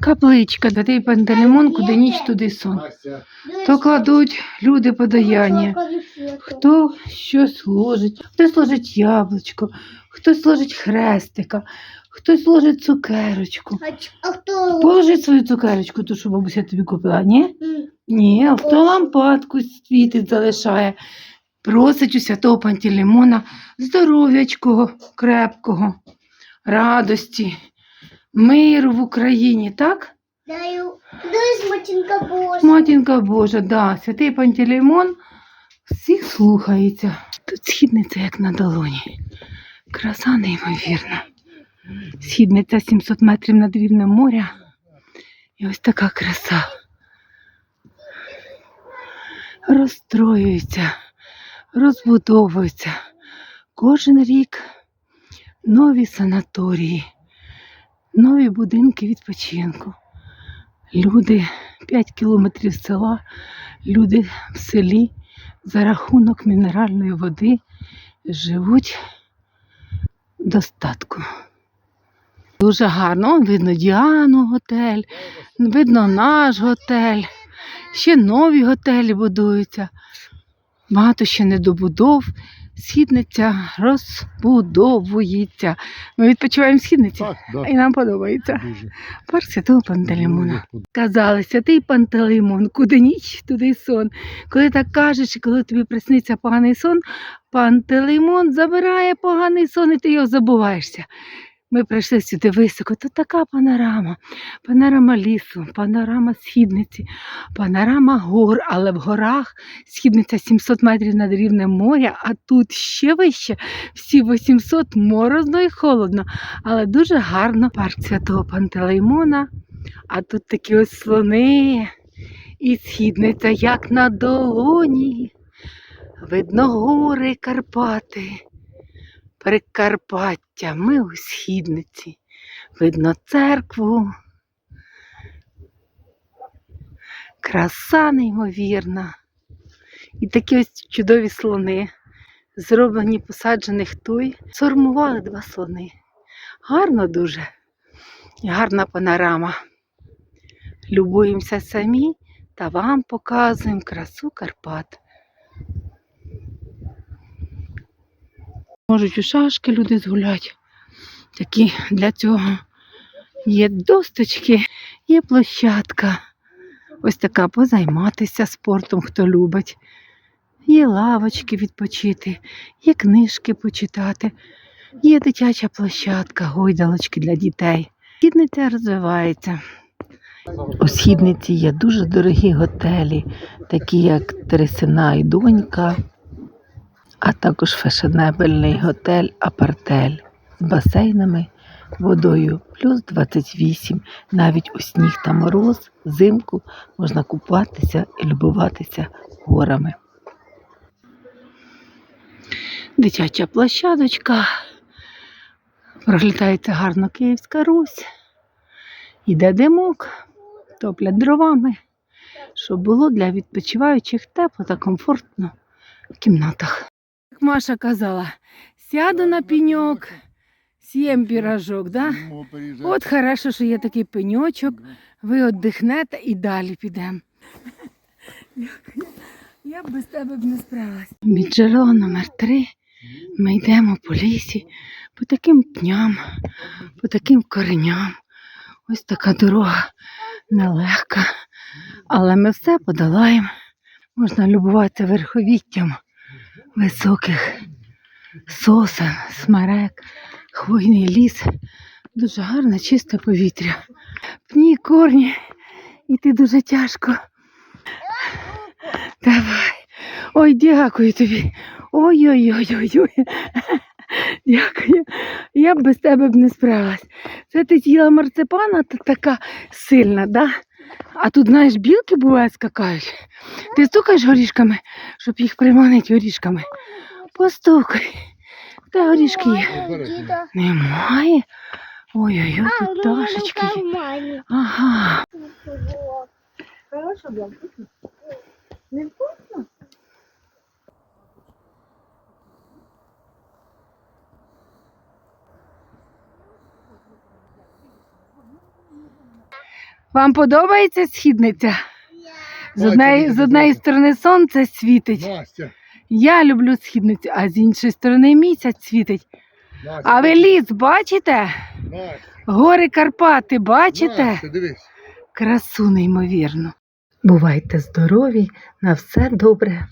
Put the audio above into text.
Капличка, де той пантелеймон, куди ніч, туди сон. То кладуть люди подаяння. Хто щось ложить, хтось ложить яблучко, хтось ложить хрестика, хтось ложить цукерочку. Хто? Положи свою цукерочку, ту, що бабуся тобі купила, ні? Ні, а хто лампадку світить залишає, просить у святого Пантелеймона здоров'ячкого, крепкого, радості, миру в Україні, так? Даю. Дивись, матінка Божа. Матінка Божа, да, святий Пантелеймон всіх слухається. Тут східниця, як на долоні. Краса неймовірна. Східниця 700 метрів над рівнем моря. І ось така краса. Розстроюється, розбудовується. Кожен рік нові санаторії, нові будинки відпочинку. Люди 5 кілометрів села, люди в селі за рахунок мінеральної води живуть достатку. Дуже гарно. Видно Діану готель, видно наш готель. Ще нові готелі будуються. Багато ще недобудов. Східниця розбудовується. Ми відпочиваємо в східниці, Так, да. і нам подобається. Дуже. Парк Святого Пантелеймона. Казали, святий Пантелеймон, куди ніч, туди сон. Коли так кажеш, і коли тобі присниться поганий сон, Пантелеймон забирає поганий сон, і ти його забуваєшся. Ми прийшли сюди високо. Тут така панорама. Панорама лісу, панорама східниці, панорама гор, але в горах східниця 700 метрів над рівнем моря, а тут ще вище, всі 800 морозно і холодно, але дуже гарно. Парк Святого Пантелеймона. А тут такі ось слони і східниця, як на долоні. Видно гори Карпати, Прикарпаття, ми у східниці. Видно церкву. Краса неймовірна. І такі ось чудові слони, зроблені посаджених туй. Сформували два слони. Гарно дуже. І гарна панорама. Любуємося самі та вам показуємо красу Карпат. Можуть у шашки люди згуляти. Такі для цього є досточки, є площадка. Ось така позайматися спортом, хто любить. Є лавочки відпочити, є книжки почитати, є дитяча площадка, гойдалочки для дітей. Східниця розвивається. У східниці є дуже дорогі готелі, такі як Тересина і Донька, а також фешенебельний готель Апартель з басейнами, водою плюс 28, навіть у сніг та мороз, взимку можна купатися і любуватися горами. Дитяча площадочка. Проглядається гарно Київська Русь. Іде димок, топлять дровами, щоб було для відпочиваючих тепло та комфортно в кімнатах. Як Маша казала, сяду на пеньок, з'їм пірожок, да? От хорошо, що є такий пеньочок, ви віддихнете і далі підемо. Я б без тебе б не справилась. Від номер три ми йдемо по лісі, по таким пням, по таким кореням. Ось така дорога нелегка, але ми все подолаємо. Можна любуватися верховіттям високих сосен, смерек, хвойний ліс. Дуже гарне, чисте повітря. Пні, корні, іти дуже тяжко. Давай. Ой, дякую тобі. Ой-ой-ой-ой-ой. Дякую. Я б без тебе б не справилась. Це ти з'їла марципана, та така сильна, да? А тут, знаєш, білки бувають скакають. Ти стукаєш горішками, щоб їх приманити горішками. Постукай. Та горішки є. Немає. Ой-ой-ой, тут ну, є. кармані. Ага. Хорошо, блядь. Не вкусно? Вам подобається східниця? З однієї, з однієї сторони сонце світить. Настя, Я люблю східницю, а з іншої сторони місяць світить. Настя, А ви ліс бачите? Настя, Гори Карпати бачите? Настя, дивись. Красу неймовірно. Бувайте здорові, на все добре.